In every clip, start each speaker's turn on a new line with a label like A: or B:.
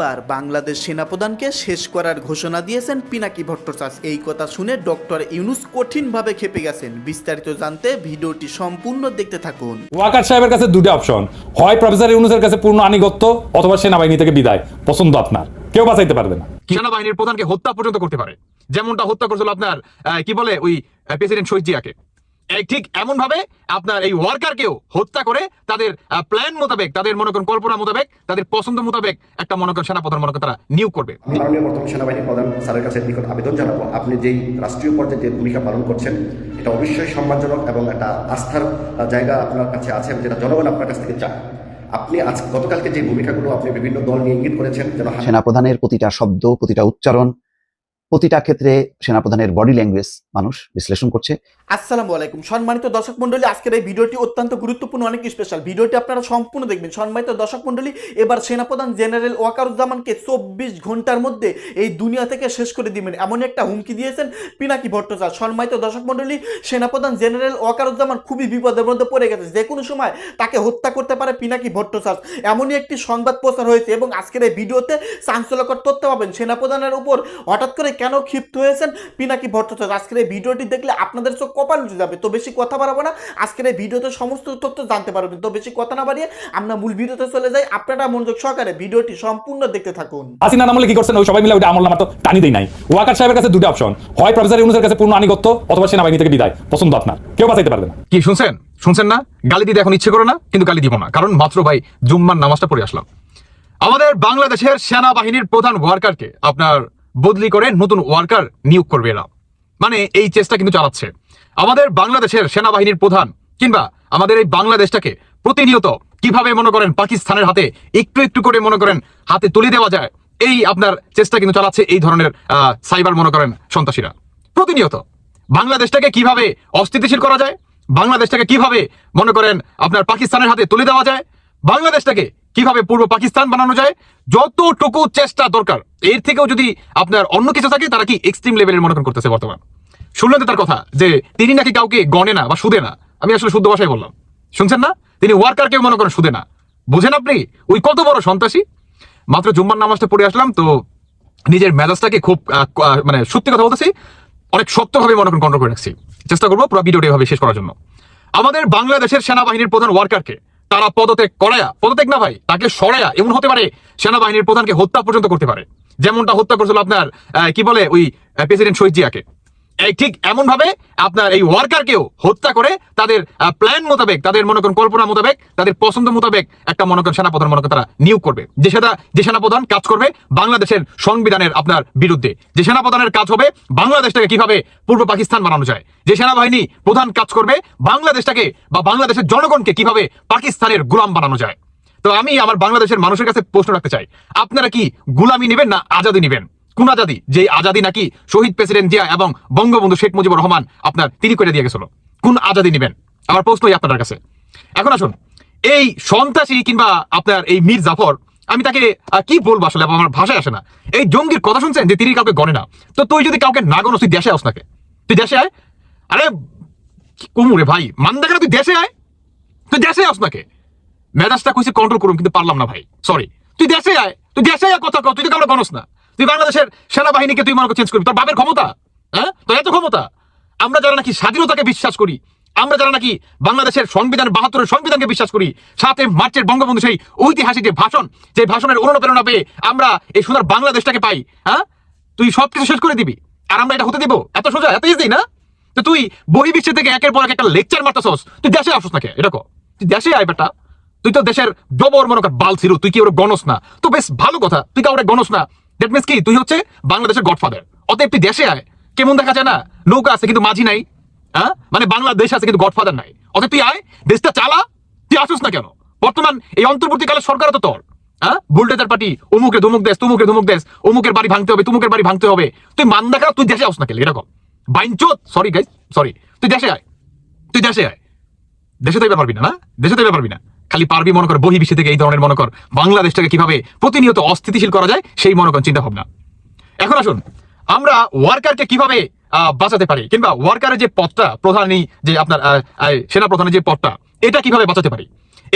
A: এবার বাংলাদেশ সেনাপ্রধানকে শেষ করার ঘোষণা দিয়েছেন পিনাকি ভট্টাচার্য। এই কথা শুনে ডক্টর ইউনুস কঠিনভাবে খেপে গেছেন। বিস্তারিত জানতে ভিডিওটি সম্পূর্ণ দেখতে থাকুন।
B: ওয়াকার সাহেবের কাছে দুটো অপশন। হয় প্রফেসর ইউনুসের কাছে পূর্ণ আনিগত্য অথবা সেনাবাহিনী থেকে বিদায়। পছন্দ আপনার। কেউ বাঁচাইতে পারবে না।
C: সেনাবাহিনীর প্রধানকে হত্যা পর্যন্ত করতে পারে। যেমনটা হত্যা করেছিল আপনার কি বলে ওই প্রেসিডেন্ট শহীদ জিয়াকে ঠিক এমন ভাবে আপনার এই ওয়ার্কারকেও হত্যা করে তাদের প্ল্যান মোতাবেক তাদের মনে করেন কল্পনা মোতাবেক তাদের পছন্দ মোতাবেক একটা মনে করেন সেনাপ্রধান মনে করেন তারা নিয়োগ করবে।
D: মাননীয় বর্তমান সেনাবাহিনী প্রধান স্যারের কাছে নিকট আবেদন জানাব। আপনি যেই রাষ্ট্রীয় পর্যায়ে যে ভূমিকা পালন করছেন এটা অবশ্যই সম্মানজনক এবং একটা আস্থার জায়গা আপনার কাছে আছে যেটা জনগণ আপনার কাছ থেকে চায়। আপনি আজ গতকালকে যে ভূমিকাগুলো আপনি বিভিন্ন দল নিয়ে ইঙ্গিত করেছেন
E: সেনাপ্রধানের প্রতিটা শব্দ প্রতিটা উচ্চারণ প্রতিটা ক্ষেত্রে সেনাপ্রধানের বডি ল্যাঙ্গুয়েজ মানুষ বিশ্লেষণ করছে।
A: আসসালামু আলাইকুম। সম্মানিত দর্শক মন্ডলী আজকের এই ভিডিওটি অত্যন্ত গুরুত্বপূর্ণ, অনেক স্পেশাল ভিডিওটি আপনারা সম্পূর্ণ দেখবেন। সম্মানিত দর্শক মন্ডলী এবার সেনাপ্রধান জেনারেল ওয়াকারুজ্জামানকে চব্বিশ ঘণ্টার মধ্যে এই দুনিয়া থেকে শেষ করে দিবেন। এমন একটা হুমকি দিয়েছেন পিনাকি ভট্টাচার্য। সম্মানিত দর্শক মন্ডলী সেনাপ্রধান জেনারেল ওয়াকারুজ্জামান খুবই বিপদের মধ্যে পড়ে গেছে। যে কোনো সময় তাকে হত্যা করতে পারে পিনাকি ভট্টাচার্য। এমনই একটি সংবাদ প্রচার হয়েছে এবং আজকের এই ভিডিওতে চাঞ্চল্যকর তথ্য পাবেন। সেনাপ্রধানের উপর হঠাৎ করে কেন ক্ষিপ্ত হয়েছেন? পিনাকি ভট্টাচার্য আজকের এই ভিডিওটি দেখলে আপনাদের চোখ কপাল উঠে যাবে। তো বেশি কথা বাড়াবো না। আজকের এই ভিডিওতে সমস্ত তথ্য জানতে পারবেন। তো বেশি কথা না বাড়িয়ে আমরা মূল ভিডিওতে চলে যাই। আপনারা মনোযোগ সহকারে ভিডিওটি সম্পূর্ণ দেখতে থাকুন।
B: হাসিনা আমলে কি করছেন? ওই সবাই মিলে ওইটা আমল নামা তো টানি দেই নাই। ওয়াকার সাহেবের কাছে দুটো অপশন হয় প্রফেসর ইউনুসের কাছে পূর্ণ আনিগত্য অথবা সেনাবাহিনী থেকে বিদায়। পছন্দ আপনার। কেউ বাঁচাইতে পারবে না।
C: কি শুনছেন? শুনছেন না? গালি দিতে এখন ইচ্ছে করো না কিন্তু গালি দিব না। কারণ মাত্র ভাই জুম্মার নামাজটা পড়ে আসলাম। আমাদের বাংলাদেশের সেনাবাহিনীর প্রধান ওয়ার্কারকে আপনার বদলি করে নতুন ওয়ার্কার নিয়োগ করবে এরা। মানে এই চেষ্টা কিন্তু চালাচ্ছে। আমাদের বাংলাদেশের সেনাবাহিনীর প্রধান কিংবা আমাদের এই বাংলাদেশটাকে প্রতিনিয়ত কীভাবে মনে করেন পাকিস্তানের হাতে একটু একটু করে মনে করেন হাতে তুলে দেওয়া যায়, এই আপনার চেষ্টা কিন্তু চালাচ্ছে এই ধরনের সাইবার মনে করেন সন্ত্রাসীরা। প্রতিনিয়ত। বাংলাদেশটাকে কীভাবে অস্থিতিশীল করা যায়? বাংলাদেশটাকে কীভাবে মনে করেন আপনার পাকিস্তানের হাতে তুলে দেওয়া যায়? বাংলাদেশটাকে কীভাবে পূর্ব পাকিস্তান বানানো যায়? যতটুকু চেষ্টা দরকার। এর থেকেও যদি আপনার অন্য কিছু থাকে, তারা কি এক্সট্রিম লেভেলের মনে করতেছে বর্তমান? শুনলেন তো তার কথা, যে তিনি নাকি কাউকে গণে না বা সুদে না। আমি আসলে শুদ্ধ ভাষায় বললাম। শুনছেন না? তিনি ওয়ার্কারকে মনে করেন সুদে না। বুঝেন আপনি? ওই কত বড় সন্ত্রাসী? মাত্র জুম্মার নামাজটা পড়ে আসলাম, তো নিজের মেজাজটাকে খুব মানে সত্যি কথা বলতেছি, অনেক শক্তভাবে মনে করেন, কন্ট্রোল করে রাখছি। চেষ্টা করব পুরো ভিডিওটা এভাবে শেষ করার জন্য। আমাদের বাংলাদেশের সেনাবাহিনীর প্রধান ওয়ার্কারকে তারা পদত্যাগ করায়া, পদত্যাগ না ভাই, তাকে সরায়া এমন হতে পারে সেনাবাহিনীর প্রধানকে হত্যা পর্যন্ত করতে পারে। যেমনটা হত্যা করেছিল আপনার কি বলে ওই প্রেসিডেন্ট শহীদ জিয়াকে। ঠিক এমন ভাবে আপনার এই ওয়ার্কারকেও হত্যা করে তাদের প্ল্যান মোতাবেক, তাদের মনে করেন কল্পনা মোতাবেক, তাদের পছন্দ মোতাবেক একটা মনে করেন সেনাপ্রধান মনে করেন তারা নিয়োগ করবে। যে সেটা, যে সেনাপ্রধান কাজ করবে বাংলাদেশের সংবিধানের আপনার বিরুদ্ধে। যে সেনাপ্রধানের কাজ হবে বাংলাদেশটাকে কীভাবে পূর্ব পাকিস্তান বানানো যায়। যে সেনাবাহিনী প্রধান কাজ করবে বাংলাদেশটাকে বা বাংলাদেশের জনগণকে কীভাবে পাকিস্তানের গোলাম বানানো যায়। তো আমি আমার বাংলাদেশের মানুষের কাছে প্রশ্ন রাখতে চাই। আপনারা কি গুলামি নেবেন না আজাদি নেবেন? কোন আজাদি যে আজাদি নাকি শহীদ প্রেসিডেন্ট জিয়া এবং বঙ্গবন্ধু শেখ মুজিবুর রহমান আপনার তিনি করে দিয়ে গেছিল। কোন আজাদি নেবেন? আমার প্রশ্নই আপনার কাছে। এখন আসুন, এই সন্ত্রাসী কিংবা আপনার এই মীর জাফর, আমি তাকে কি বলব আসলে আমার ভাষায় আসে না। এই জঙ্গির কথা শুনছেন যে তিনি কাউকে গণে না। তো তুই যদি কাউকে না গণস তুই দেশে আস নাকে? তুই দেশে আয়? আরে কমুরে ভাই মান দেখে তুই দেশে আয়? তুই দেশে আস নাকে? মেজাজটা কইছে কন্ট্রোল করুন, কিন্তু পারলাম না ভাই সরি তুই দেশে আয়, তুই দেশে আয়, কথা কও, তুই তো কাউকে গণস না। তুই বাংলাদেশের সেনাবাহিনীকে তুই মনে চেঞ্জ করবি। তোর বাপের ক্ষমতা হ্যাঁ? তোর এত ক্ষমতা। আমরা যারা নাকি স্বাধীনতাকে বিশ্বাস করি, আমরা যারা নাকি বাংলাদেশের সংবিধান, বাহাত্তরের সংবিধানকে বিশ্বাস করি সাথে মার্চের বঙ্গবন্ধু সেই ঐতিহাসিক যে ভাষণ, যে ভাষণের অনুপ্রেরণা পেয়ে আমরা এই সুন্দর বাংলাদেশটাকে পাই হ্যাঁ? তুই সবকিছু শেষ করে দিবি। আর আমরা এটা হতে দিব? এত সোজা, এত ইজি না? তো তুই বহির্বিশ্ব থেকে একের পর এক একটা লেকচার মারতেছস, তুই দেশে আসস নাকি এটা তুই দেশে আয় বেটা। তুই তো দেশের জবর মনে কর বাল ছিল তুই কি ওরা গণস না? তো বেশ ভালো কথা, তুই কাউরে গণস না। দ্যাট মিনস কি? তুই হচ্ছে বাংলাদেশের গডফাদার অতএব তুই দেশে আয়। কেমন দেখা যায় না? নৌকা আছে কিন্তু মাঝি নাই। হ্যাঁ মানে বাংলাদেশ আছে কিন্তু গডফাদার নাই। অতএব তুই আয়, দেশটা চালা, তুই আসুস না কেন? বর্তমান এই অন্তর্বর্তীকালে সরকার তো তোর। হ্যাঁ বুলডেজার পার্টি অমুকে ধুমুক দেশ তুমুকে ধুমুক দেশ অমুকের বাড়ি ভাঙতে হবে, তুমুকের বাড়ি ভাঙতে হবে। তুই মান দেখা, তুই দেশে আস না কেন? এরকম। বাইনচোত সরি গাইজ সরি তুই দেশে আয়। তুই দেশে আয়। দেশে তো এবার পারবি না না? দেশে তো এবার পারবি না। খালি পারবি মনে কর বহিবিশ্বে থেকে এই ধরনের মনে কর, বাংলাদেশটাকে কীভাবে প্রতিনিয়ত অস্থিতিশীল করা যায়, সেই মনে কর চিন্তা ভাবনা। এখন আসুন, আমরা ওয়ার্কারকে কীভাবে বাঁচাতে পারি, কিংবা ওয়ার্কারের যে পথটা প্রধানী যে আপনার সেনা প্রধানের যে পথটা, এটা কীভাবে বাঁচাতে পারি?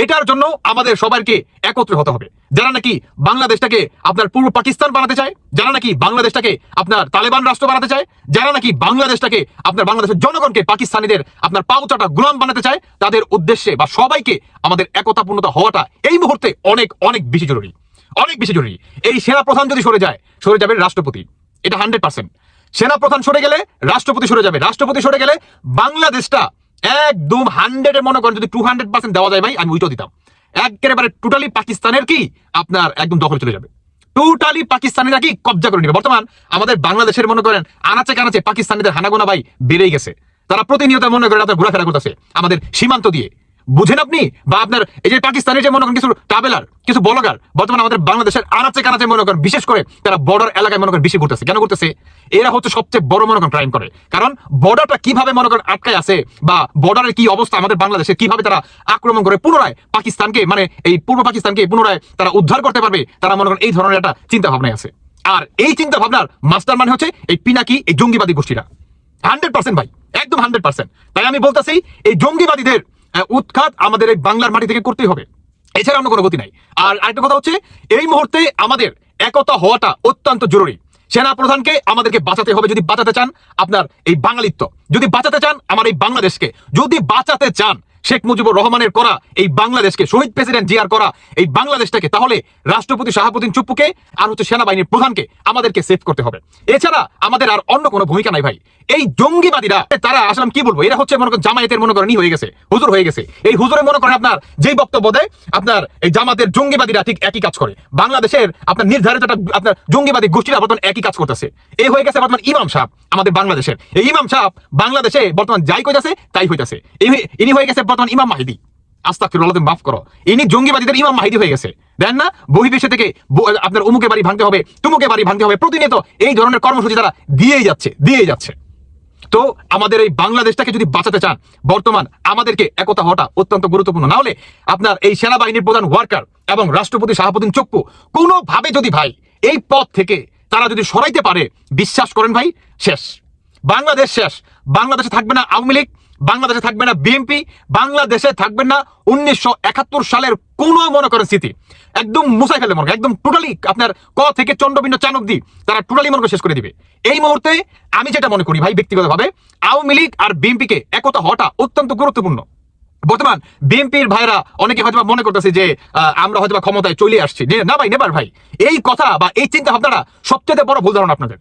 C: এটার জন্য আমাদের সবাইকে একত্র হতে হবে। যারা নাকি বাংলাদেশটাকে আপনার পূর্ব পাকিস্তান বানাতে চায়, যারা নাকি বাংলাদেশটাকে আপনার তালেবান রাষ্ট্র বানাতে চায়, যারা নাকি বাংলাদেশটাকে আপনার বাংলাদেশের জনগণকে পাকিস্তানিদের আপনার পাউচাটা গুলাম বানাতে চায়, তাদের উদ্দেশ্যে বা সবাইকে আমাদের একতাপূর্ণতা হওয়াটা এই মুহূর্তে অনেক অনেক বেশি জরুরি। অনেক বেশি জরুরি। এই সেনা প্রধান যদি সরে যায়, সরে যাবে রাষ্ট্রপতি। এটা হান্ড্রেড পার্সেন্ট সেনা প্রধান সরে গেলে রাষ্ট্রপতি সরে যাবে। রাষ্ট্রপতি সরে গেলে বাংলাদেশটা একদম হান্ড্রেডের মনে করেন যদি টু হান্ড্রেড পার্সেন্ট দেওয়া যায় ভাই, আমি ওইটাও দিতাম। একেবারে টোটালি পাকিস্তানের কি? আপনার একদম দখল চলে যাবে। টোটালি পাকিস্তানিরা কি কবজা করে নেবে? বর্তমান আমাদের বাংলাদেশের মনে করেন, আনাচে কানাচে পাকিস্তানিদের হানাগোনা ভাই বেড়েই গেছে। তারা প্রতিনিয়ত মনে করেন আপনার ঘোরাফেরা করতেছে আমাদের সীমান্ত দিয়ে। বুঝেন আপনি? বা আপনার এই যে পাকিস্তানের যে মনে করেন কিছু ট্রাভেলার কিছু বলগার, বর্তমানে আমাদের বাংলাদেশের আনাচে কানাচে মনে করেন, বিশেষ করে তারা বর্ডার এলাকায় মনে করেন বেশি ঘুরতেছে। কেন ঘুরতেছে? এরা হচ্ছে সবচেয়ে বড় মনে করেন ক্রাইম করে। কারণ বর্ডারটা কীভাবে মনে করেন আটকায় আছে বা বর্ডারের কি অবস্থা আমাদের বাংলাদেশে কীভাবে তারা আক্রমণ করে, পুনরায় পাকিস্তানকে মানে এই পূর্ব পাকিস্তানকে পুনরায় তারা উদ্ধার করতে পারবে, তারা মনে করেন এই ধরনের একটা চিন্তা ভাবনায় আছে। আর এই চিন্তা ভাবনার মাস্টার মানে হচ্ছে এই পিনাকি, এই জঙ্গিবাদী গোষ্ঠীরা। হান্ড্রেড পার্সেন্ট ভাই, একদম হান্ড্রেড পার্সেন্ট তাই আমি বলতেছি, এই জঙ্গিবাদীদের উৎখাত আমাদের এই বাংলার মাটি থেকে করতেই হবে। এছাড়া অন্য কোনো গতি নাই। আর আরেকটা কথা হচ্ছে, এই মুহূর্তে আমাদের একতা হওয়াটা অত্যন্ত জরুরি। সেনা প্রধানকে আমাদেরকে বাঁচাতে হবে যদি বাঁচাতে চান আপনার এই বাঙালিত্ব। যদি বাঁচাতে চান আমার এই বাংলাদেশকে। যদি বাঁচাতে চান শেখ মুজিবুর রহমানের করা এই বাংলাদেশকে, শহীদ প্রেসিডেন্ট জিয়ার করা এই বাংলাদেশটাকে, তাহলে রাষ্ট্রপতি শাহাবুদ্দিন চুপ্পুকে আর হচ্ছে সেনাবাহিনীর প্রধানকে আমাদেরকে সেভ করতে হবে। এছাড়া আমাদের আর অন্য কোনো ভূমিকা নাই ভাই। এই জঙ্গিবাদীরা, তারা আসলাম কি বলব? এরা হচ্ছে মনে করেন জামায়াতের মনে করেন হয়ে গেছে, হুজুর হয়ে গেছে। এই হুজুরে মনে করেন আপনার যেই বক্তব্য দেয়, আপনার এই জামাতের জঙ্গিবাদীরা ঠিক একই কাজ করে। বাংলাদেশের আপনার নির্ধারিত আপনার জঙ্গিবাদী গোষ্ঠীরা বর্তমান একই কাজ করতেছে। এই হয়ে গেছে বর্তমান ইমাম সাহেব আমাদের বাংলাদেশের। এই ইমাম সাহেব বাংলাদেশে বর্তমান যাই কইতাছে, তাই হইতাছে। ইনি হয়ে গেছে বর্তমান ইমাম মাহিদি। মাফ করো। ইনি জঙ্গিবাদীদের ইমাম মাহিদি হয়ে গেছে। দেন না থেকে আপনার বাড়ি ভাঙতে হবে, তুমুকে বাড়ি ভাঙতে হবে, প্রতিনিয়ত এই ধরনের কর্মসূচি তারা দিয়েই যাচ্ছে দিয়েই যাচ্ছে। তো আমাদের এই বাংলাদেশটাকে যদি বাঁচাতে চান, বর্তমান আমাদেরকে একতা হওয়াটা অত্যন্ত গুরুত্বপূর্ণ। না হলে আপনার এই সেনাবাহিনীর প্রধান ওয়ার্কার এবং রাষ্ট্রপতি শাহাবুদ্দিন চপ্পু কোনোভাবে যদি ভাই এই পথ থেকে তারা যদি সরাইতে পারে, বিশ্বাস করেন ভাই, শেষ। বাংলাদেশ শেষ। বাংলাদেশে থাকবে না আওয়ামী লীগ বাংলাদেশে থাকবে না বিএনপি বাংলাদেশে থাকবে না উনিশশো একাত্তর সালের কোন মনে করেন স্মৃতি। একদম মুসাই ফেলে মনে একদম টোটালি আপনার ক থেকে চন্দ্রবিন্দু চানক দি তারা টোটালি মনে শেষ করে দিবে। এই মুহূর্তে আমি যেটা মনে করি ভাই, ব্যক্তিগতভাবে আওয়ামী লীগ আর বিএনপিকে একতা হওয়াটা অত্যন্ত গুরুত্বপূর্ণ। বর্তমান বিএনপির ভাইরা অনেকে হয়তো মনে করতেছে যে আমরা হয়তো ক্ষমতায় চলে আসছি। না ভাই নেবার ভাই। এই কথা বা এই চিন্তা ভাবনাটা সবচেয়ে বড় ভুল ধারণা আপনাদের।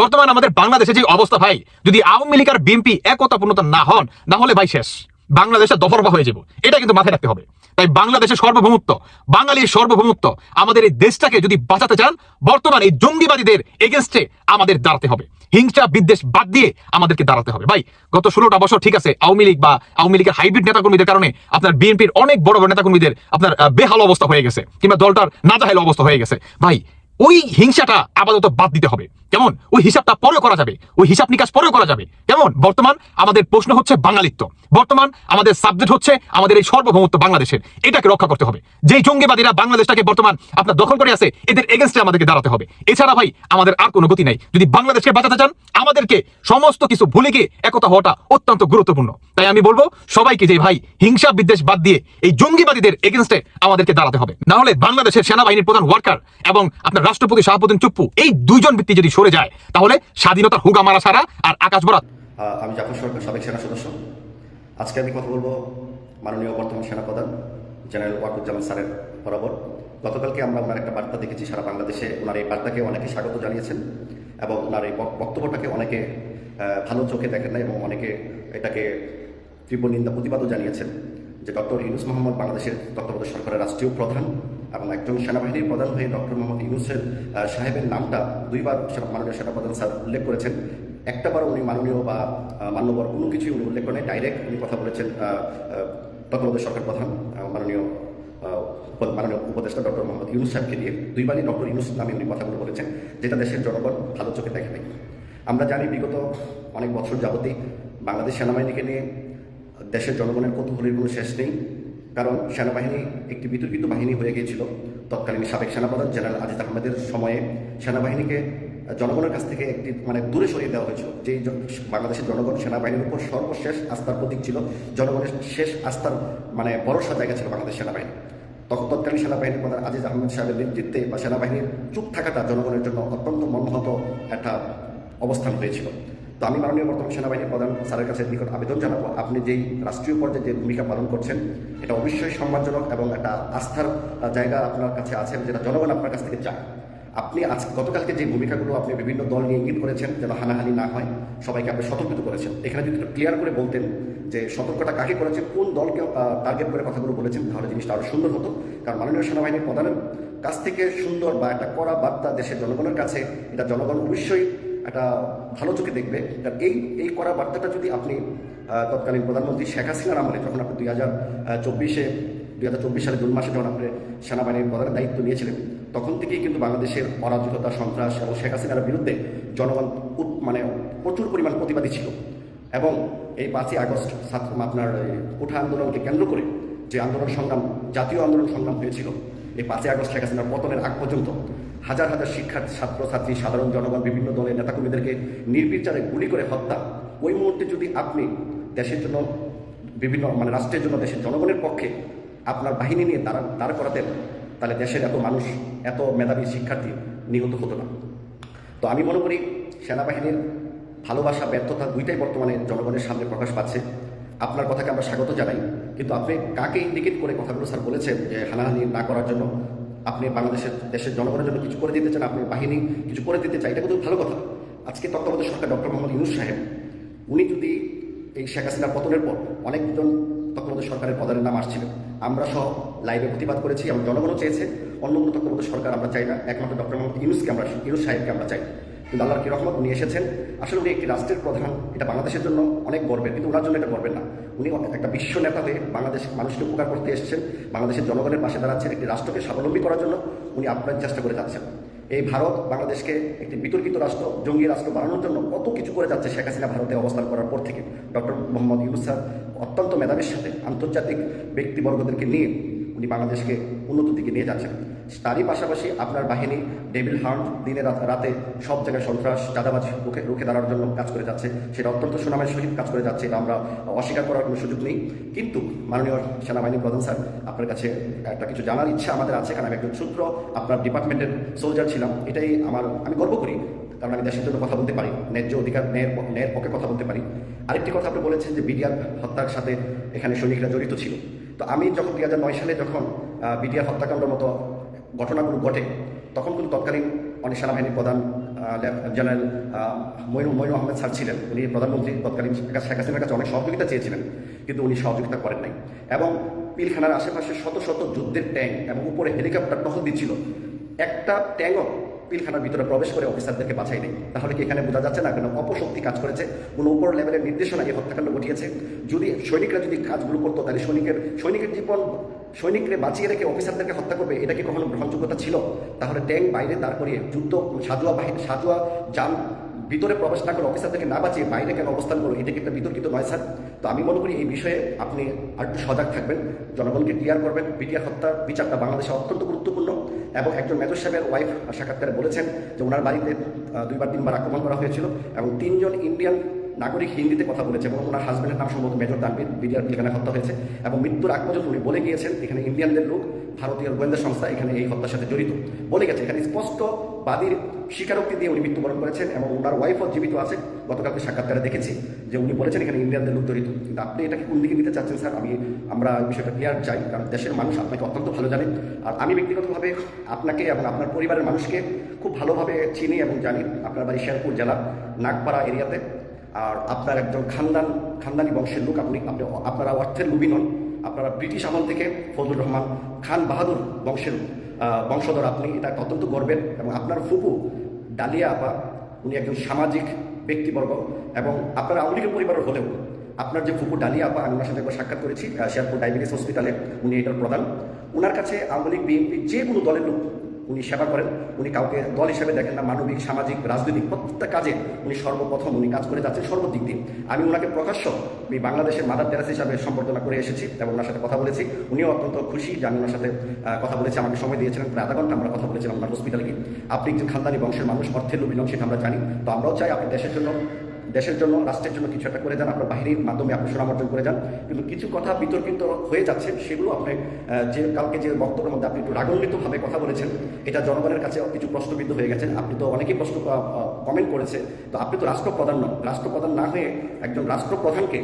C: বর্তমান আমাদের বাংলাদেশে যে অবস্থা ভাই, যদি আওয়ামী লীগ আর বিএনপি একতাপূর্ণতা না হন, না হলে ভাই শেষ। বাংলাদেশে দফরফা হয়ে যাব। এটা কিন্তু মাথায় রাখতে হবে। তাই বাংলাদেশের সর্বভৌমত্ব, বাঙালির সর্বভৌমত্ব, আমাদের এই দেশটাকে যদি বাঁচাতে চান, বর্তমান এই জঙ্গিবাদীদের এগেনস্টে আমাদের দাঁড়াতে হবে। হিংসা, বিদ্বেষ বাদ দিয়ে আমাদেরকে দাঁড়াতে হবে। ভাই, গত ষোলোটা বছর ঠিক আছে, আওয়ামী লীগ বা আওয়ামী লীগের হাইব্রিড নেতাকর্মীদের কারণে আপনার বিএনপির অনেক বড় বড় নেতাকর্মীদের আপনার বেহাল অবস্থা হয়ে গেছে, কিংবা দলটার নাজাহেল অবস্থা হয়ে গেছে। ভাই ওই হিংসাটা আপাতত বাদ দিতে হবে। কেমন? ওই হিসাবটা পরেও করা যাবে। ওই হিসাব নিকাশ পরেও করা যাবে। কেমন? বর্তমান আমাদের প্রশ্ন হচ্ছে বাঙালিত্ব। বর্তমান আমাদের সাবজেক্ট হচ্ছে আমাদের এই সার্বভৌমত্ব বাংলাদেশের। এটাকে রক্ষা করতে হবে। যেই জঙ্গিবাদীরা বাংলাদেশটাকে বর্তমান আপনার দখল করে আছে, এদের এগেনস্টে আমাদেরকে দাঁড়াতে হবে। এছাড়া ভাই, আমাদের আর কোনো গতি নাই। যদি বাংলাদেশকে বাঁচাতে চান, আমাদেরকে সমস্ত কিছু ভুলে গিয়ে একতা হওয়াটা অত্যন্ত গুরুত্বপূর্ণ। তাই আমি বলব, সবাইকে যে ভাই হিংসা বিদ্বেষ বাদ দিয়ে এই জঙ্গিবাদীদের এগেনস্টে আমাদেরকে দাঁড়াতে হবে। না হলে বাংলাদেশের সেনাবাহিনীর প্রধান ওয়ার্কার এবং আপনার রাষ্ট্রপতি শাহাবুদ্দিন চুপ্পু, এই দুইজন ব্যক্তি যদি সরে যায়, তাহলে স্বাধীনতার হুগা মারা সারা আর আকাশ বরাত।
D: আমি জাফর সরকার, সাবেক সেনা সদস্য। আজকে আমি কথা বলব মাননীয় বর্তমান সেনাপ্রধান জেনারেল ওয়াকুজ্জামান স্যারের বরাবর। গতকালকে আমরা ওনার একটা বার্তা দেখেছি সারা বাংলাদেশে। ওনার এই বার্তাকে অনেকে স্বাগত জানিয়েছেন এবং ওনার এই বক্তব্যটাকে অনেকে ভালো চোখে দেখেন না এবং অনেকে এটাকে তীব্র নিন্দা, প্রতিবাদও জানিয়েছেন যে ডক্টর ইউনুস মোহাম্মদ বাংলাদেশের তত্ত্বাবধায়ক সরকারের রাষ্ট্রীয় প্রধান এবং একজন সেনাবাহিনীর প্রধান হয়ে ডক্টর মোহাম্মদ ইউনুসের সাহেবের নামটা দুইবার মাননীয় সেনাপ্রধান স্যার উল্লেখ করেছেন। একটাবার উনি মাননীয় বা মান্যবর কোনো কিছুই উনি উল্লেখ করেন ডাইরেক্ট উনি কথা বলেছেন তত্ত্বাবধায়ক সরকার প্রধান মাননীয় মাননীয় উপদেষ্টা ডক্টর মোহাম্মদ ইউনুস সাহেবকে দিয়ে দুইবারই ডক্টর ইউনুস নামে উনি কথাগুলো বলেছেন, যেটা দেশের জনগণ ভালো চোখে দেখে নাই। আমরা জানি বিগত অনেক বছর যাবতই বাংলাদেশ সেনাবাহিনীকে নিয়ে দেশের জনগণের কৌতূহলের কোনো শেষ নেই। কারণ সেনাবাহিনী একটি বিতর্কিত বাহিনী হয়ে গিয়েছিল। তৎকালীন সাবেক সেনাপ্রধান জেনারেল আজিজ আহমেদের সময়ে সেনাবাহিনীকে, জনগণের কাছ থেকে একটি মানে দূরে সরিয়ে দেওয়া হয়েছিল। জন- বাংলাদেশের জনগণ সেনাবাহিনীর উপর সর্বশেষ আস্থার প্রতীক ছিল, জনগণের শেষ আস্থার মানে ভরসা জায়গা ছিল বাংলাদেশ সেনাবাহিনী। তখন তৎকালীন সেনাবাহিনীর প্রধান আজিজ আহমেদ সাহেবের নেতৃত্বে বা সেনাবাহিনীর চুপ থাকাটা জনগণের জন্য অত্যন্ত মর্মাহত একটা অবস্থান হয়েছিল। তো আমি মাননীয় বর্তমান সেনাবাহিনীর প্রধান স্যারের কাছে নিকট আবেদন জানাব। আপনি যেই রাষ্ট্রীয় পর্যায়ে যে ভূমিকা পালন করছেন, এটা অবশ্যই সম্মানজনক এবং একটা আস্থার জায়গা আপনার কাছে আছে যেটা জনগণ আপনার কাছ থেকে চায়। আপনি আজ গতকালকে যে ভূমিকাগুলো আপনি বিভিন্ন দল নিয়ে ইঙ্গিত করেছেন, যেন হানাহানি না হয়, সবাইকে আপনি সতর্কিত করেছেন। এখানে যদি একটু ক্লিয়ার করে বলতেন যে সতর্কতা কাকে করেছেন কোন দলকে টার্গেট করে কথাগুলো বলেছেন, তাহলে জিনিসটা আরও সুন্দর হতো। কারণ মাননীয় সেনাবাহিনীর প্রধানের কাছ থেকে সুন্দর বা একটা কড়া বার্তা দেশের জনগণের কাছে, এটা জনগণ অবশ্যই একটা ভালো চোখে দেখবে। এই এই করা বার্তাটা যদি আপনি তৎকালীন প্রধানমন্ত্রী শেখ হাসিনার আমলে যখন আপনি দুই হাজার চব্বিশে, দুই হাজার চব্বিশ সালে জুন মাসে যখন আপনি সেনাবাহিনীর প্রধানের দায়িত্ব নিয়েছিলেন, তখন থেকেই কিন্তু বাংলাদেশের অরাজকতা, সন্ত্রাস এবং শেখ হাসিনার বিরুদ্ধে জনগণ মানে প্রচুর পরিমাণ প্রতিবাদী ছিল। এবং এই পাঁচই আগস্ট ছাত্র, আপনার কোঠা আন্দোলনকে কেন্দ্র করে যে আন্দোলন সংগ্রাম, জাতীয় আন্দোলন সংগ্রাম হয়েছিল, এই পাঁচই আগস্ট শেখ হাসিনার পতনের আগ পর্যন্ত হাজার হাজার শিক্ষার্থী ছাত্রছাত্রী সাধারণ জনগণ, বিভিন্ন দলের নেতাকর্মীদেরকে নির্বিচারে গুলি করে হত্যা। ওই মুহূর্তে যদি আপনি দেশের জন্য বিভিন্ন মানে রাষ্ট্রের জন্য দেশের জনগণের পক্ষে আপনার বাহিনী নিয়ে দাঁড়া, দাঁড় করাতেন, তাহলে দেশের এত মানুষ, এত মেধাবী শিক্ষার্থী নিহত হতো না। তো আমি মনে করি সেনাবাহিনীর ভালোবাসা, ব্যর্থতা দুইটাই বর্তমানে জনগণের সামনে প্রকাশ পাচ্ছে। আপনার কথাকে আমরা স্বাগত জানাই, কিন্তু আপনি কাকে ইন্ডিকেট করে কথাগুলো স্যার বলেছেন যে হানাহানি না করার জন্য আপনি বাংলাদেশের দেশের জনগণের জন্য কিছু করে দিতে চান, আপনি বাহিনী কিছু করে দিতে চান, এটা কিন্তু ভালো কথা। আজকে তত্ত্বাবধায়ক সরকার ডক্টর মোহাম্মদ ইউনুস সাহেব, উনি যদি এই শেখ হাসিনার পতনের পর অনেকজন তত্ত্বাবধায়ক সরকারের পদের নাম আসছিলেন, আমরা সহ লাইভে প্রতিবাদ করেছি এবং জনগণও চেয়েছে, অন্য কোনো তত্ত্বাবধায়ক সরকার আমরা চাই না, একমাত্র ডক্টর মোহাম্মদ ইউনুসকে আমরা, ইউনুস সাহেবকে আমরা চাই। কিন্তু আল্লাহর কি রহমত উনি এসেছেন? আসলে উনি একটি রাষ্ট্রের প্রধান, এটা বাংলাদেশের জন্য অনেক গর্বের, কিন্তু ওনার জন্য এটা গর্বের না। উনি একটা বিশ্ব নেতা হয়ে বাংলাদেশ মানুষকে উপকার করতে এসেছেন, বাংলাদেশের জনগণের পাশে দাঁড়াচ্ছেন, একটি রাষ্ট্রকে স্বাবলম্বী করার জন্য উনি আপ্রাণ চেষ্টা করে যাচ্ছেন। এই ভারত বাংলাদেশকে একটি বিতর্কিত রাষ্ট্র, জঙ্গি রাষ্ট্র বানানোর জন্য কত কিছু করে যাচ্ছে শেখ হাসিনা ভারতে অবস্থান করার পর থেকে। ডক্টর মোহাম্মদ ইউনুস স্যার অত্যন্ত মেধাবীর সাথে আন্তর্জাতিক ব্যক্তিবর্গদেরকে নিয়ে উনি বাংলাদেশকে উন্নত দিকে নিয়ে যাচ্ছেন। তারই পাশাপাশি আপনার বাহিনী ডেভিল হার্ট দিনে রাত- সব জায়গায় সন্ত্রাস, চাঁদাবাজ রুখে রুখে দাঁড়ানোর জন্য কাজ করে যাচ্ছে। সেটা অত্যন্ত সুনামের সহিত কাজ করে যাচ্ছে, এটা আমরা অস্বীকার করার কোনো সুযোগ নেই। কিন্তু মাননীয় সেনাবাহিনী প্রধান স্যার, আপনার কাছে একটা কিছু জানার ইচ্ছা আমাদের আছে, কারণ আমি একজন সূত্র, আপনার ডিপার্টমেন্টের সোলজার ছিলাম। এটাই আমার আমি গর্ব করি, কারণ আমি দেশের জন্য কথা বলতে পারি, ন্যায্য অধিকার, ন্যায়ের ন্যায়ের পক্ষে কথা বলতে পারি। আরেকটি কথা আপনি বলেছেন যে বিডিআর হত্যার সাথে এখানে সৈনিকরা জড়িত ছিল। তো আমি যখন দুই হাজার নয় সালে যখন বিডিআর হত্যাকাণ্ডের মতো ঘটনাগুলো ঘটে, তখন কিন্তু তৎকালীন অনেক সেনাবাহিনীর প্রধান জেনারেল মইনু মইনু আহমেদ স্যার ছিলেন। উনি প্রধানমন্ত্রী, তৎকালীন শেখ হাসিনার কাছে অনেক সহযোগিতা চেয়েছিলেন, কিন্তু উনি সহযোগিতা করেন নাই। এবং পিলখানার আশেপাশে শত শত যুদ্ধের ট্যাঙ্ক এবং উপরে হেলিকপ্টার টহল দিচ্ছিল। একটা ট্যাঙ্কও পিলখানার ভিতরে প্রবেশ করে অফিসারদেরকে বাছাই নেই। তাহলে কি এখানে বোঝা যাচ্ছে না কেন অপশক্তি কাজ করেছে? কোনো উপর লেভেলের নির্দেশনা এই হত্যাকাণ্ড ঘটিয়েছে? যদি সৈনিকরা যদি কাজগুলো করতো, তাহলে সৈনিকের সৈনিকের জীবন সৈনিকরে বাঁচিয়ে রেখে অফিসারদেরকে হত্যা করবে, এটা কি কখনো গ্রহণযোগ্যতা ছিল? তাহলে ট্যাঙ্ক বাইরে দাঁড় করিয়ে যুদ্ধ, সাজুয়া বাহিনী সাজুয়া যান ভিতরে প্রবেশ না করে অফিসারদেরকে না বাঁচিয়ে বাইরে কেন অবস্থান করো? এটা কি একটা বিতর্কিত নয় স্যার? তো আমি মনে করি এই বিষয়ে আপনি আর একটু সজাগ থাকবেন। জনগণকে ক্লিয়ার করবেন। বিটিআর হত্যার বিচারটা বাংলাদেশে অত্যন্ত গুরুত্বপূর্ণ এবং একজন মেজর সাহেবের ওয়াইফ সাক্ষাৎকারে বলেছেন যে ওনার বাড়িতে দুইবার তিনবার আক্রমণ করা হয়েছিল এবং তিনজন ইন্ডিয়ান নাগরিক হিন্দিতে কথা বলেছে এবং ওনার হাজব্যান্ডের নাম সম্ভবত মেজর দানবীর বিডিআর পিলখানায় হত্যা হয়েছে এবং মৃত্যুর আগ পর্যন্ত উনি বলে গিয়েছেন, এখানে ইন্ডিয়ানদের লোক ভারতীয় গোয়েন্দা সংস্থা এখানে এই হত্যার সাথে জড়িত। বলে গেছে, এখানে স্পষ্ট বাদীর স্বীকারোক্তি দিয়ে উনি মৃত্যুবরণ করেছেন এবং ওনার ওয়াইফও জীবিত আছে, গতকালকে সাক্ষাৎকারে দেখেছি যে উনি বলেছেন এখানে ইন্ডিয়ানদের লোক জড়িত। কিন্তু আপনি এটাকে কোন দিকে নিতে চাচ্ছেন স্যার? আমি, আমরা বিষয়টা ক্লিয়ার চাই, কারণ দেশের মানুষ আপনাকে অত্যন্ত ভালো জানেন আর আমি ব্যক্তিগতভাবে আপনাকে এবং আপনার পরিবারের মানুষকে খুব ভালোভাবে চিনি এবং জানি। আপনার বাড়ি শেরপুর জেলা, নাগপাড়া এরিয়াতে। আর আপনার একজন খানদান, খানদানি বংশের লোক আপনি আপনি, আপনারা অর্থের লুবি নন। আপনারা ব্রিটিশ আমল থেকে ফজলুর রহমান খান বাহাদুর বংশের বংশধর। আপনি এটা অত্যন্ত গর্বের এবং আপনার ফুপু ডালিয়া আপা, উনি একজন সামাজিক ব্যক্তিবর্গ এবং আপনার আওয়ামী পরিবারের হলেও আপনার যে ফুপু ডালিয়া আপা, আমি ওনার সাথে একবার সাক্ষাৎ করেছি শেয়ারপুর ডায়াবেটিস হসপিটালে, উনি এটার প্রধান। ওনার কাছে আওয়ামী লীগ, বিএনপি যে কোনো দলের লোক উনি সেবা করেন, উনি কাউকে দল হিসেবে দেখেন না, মানবিক, সামাজিক, রাজনৈতিক, প্রত্যেকটা কাজে উনি সর্বপ্রথম উনি কাজ করে যাচ্ছেন সর্বদিক দিয়ে। আমি ওনাকে প্রকাশ্য আমি বাংলাদেশের মাদার টেরাস হিসাবে সম্বর্ধনা করে এসেছি এবং ওনার সাথে কথা বলেছি। উনিও অত্যন্ত খুশি যে আমি ওনার সাথে কথা বলেছি, আমাকে সময় দিয়েছিলেন, প্রায় আধা ঘণ্টা আমরা কথা বলেছিলাম ওনার হসপিটালে গিয়ে। আপনি একজন খানদানি বংশের মানুষ, অর্থের লোভী নন সেটা আমরা জানি। তো আমরাও চাই আপনি দেশের জন্য দেশের জন্য, রাষ্ট্রের জন্য কিছু একটা করে যান, আপনার বাহিনীর মাধ্যমে আপনি সুনাম অর্জন করে যান। কিন্তু কিছু কথা বিতর্কিত হয়ে যাচ্ছে, সেগুলো আপনি যে কালকে যে বক্তব্যের মধ্যে আপনি একটু রাগান্বিতভাবে কথা বলেছেন, এটা জনগণের কাছে কিছু প্রশ্নবিদ্ধ হয়ে গেছেন। আপনি তো অনেকেই প্রশ্ন কমেন্ট করেছে। তো আপনি তো রাষ্ট্রপ্রধান নন। রাষ্ট্রপ্রধান না হয়ে একজন রাষ্ট্রপ্রধানকে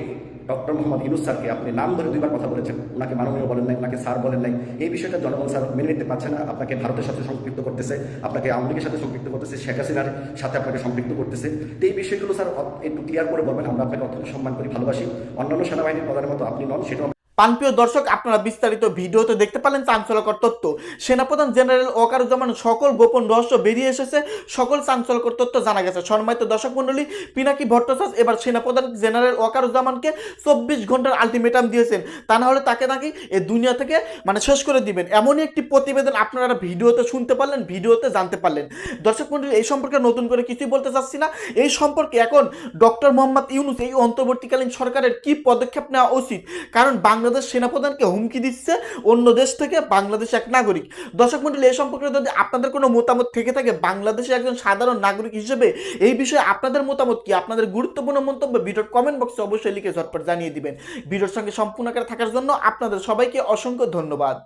D: ডক্টর মোহাম্মদ ইউনুস স্যারকে আপনি নাম ধরে দুইবার কথা বলেছেন। ওনাকে মাননীয় বলেন নাই, ওনাকে স্যার বলেন নাই। এই বিষয়টা জনগণ স্যার মেনে নিতে পারছে না। আপনাকে ভারতের সাথে সম্পৃক্ত করতেছে, আপনাকে আওয়ামী লীগের সাথে সম্পৃক্ত করতেছে, শেখ হাসিনার সাথে আপনাকে সম্পৃক্ত করতেছে। তো এই বিষয়গুলো স্যার একটু ক্লিয়ার করে বলবেন, আমরা আপনাকে অত্যন্ত সম্মান করি, ভালোবাসি। অন্যান্য সেনাবাহিনীর প্রধানের মতো আপনি নন, সেটাও
A: পানপ্রিয় দর্শক, আপনারা বিস্তারিত ভিডিওতে দেখতে পারলেন চাঞ্চলকর তথ্য। সেনাপ্রধান জেনারেল ওয়াকারুজ্জামান সকল গোপন রহস্য বেরিয়ে এসেছে, সকল চাঞ্চলকর তথ্য জানা গেছে। সম্মানিত দর্শক মণ্ডলী, পিনাকি ভট্টাচার্য এবার সেনাপ্রধান জেনারেল ওয়াকারুজ্জামানকে চব্বিশ ঘণ্টার আলটিমেটাম দিয়েছেন। তা না হলে তাকে নাকি এ দুনিয়া থেকে মানে শেষ করে দিবেন। এমনই একটি প্রতিবেদন আপনারা ভিডিওতে শুনতে পারলেন, ভিডিওতে জানতে পারলেন। দর্শক মণ্ডলী, এই সম্পর্কে নতুন করে কিছুই বলতে চাচ্ছি না। এই সম্পর্কে এখন ডক্টর মোহাম্মদ ইউনুস এই অন্তর্বর্তীকালীন সরকারের কি পদক্ষেপ নেওয়া উচিত? কারণ বাংলাদেশ সেনাপ্রধানকে হুমকি দিচ্ছে, অন্য দেশ থেকে বাংলাদেশ এক নাগরিক। দর্শক মন্ডলী, এই সম্পর্কে যদি আপনাদের কোনো মতামত থেকে থাকে, বাংলাদেশে একজন সাধারণ নাগরিক হিসেবে এই বিষয়ে আপনাদের মতামত কি? আপনাদের গুরুত্বপূর্ণ মন্তব্য ভিডিওর কমেন্ট বক্সে অবশ্যই লিখে ঝটপট জানিয়ে দিবেন। ভিডিওর সঙ্গে সম্পূর্ণ আকারে থাকার জন্য আপনাদের সবাইকে অসংখ্য ধন্যবাদ।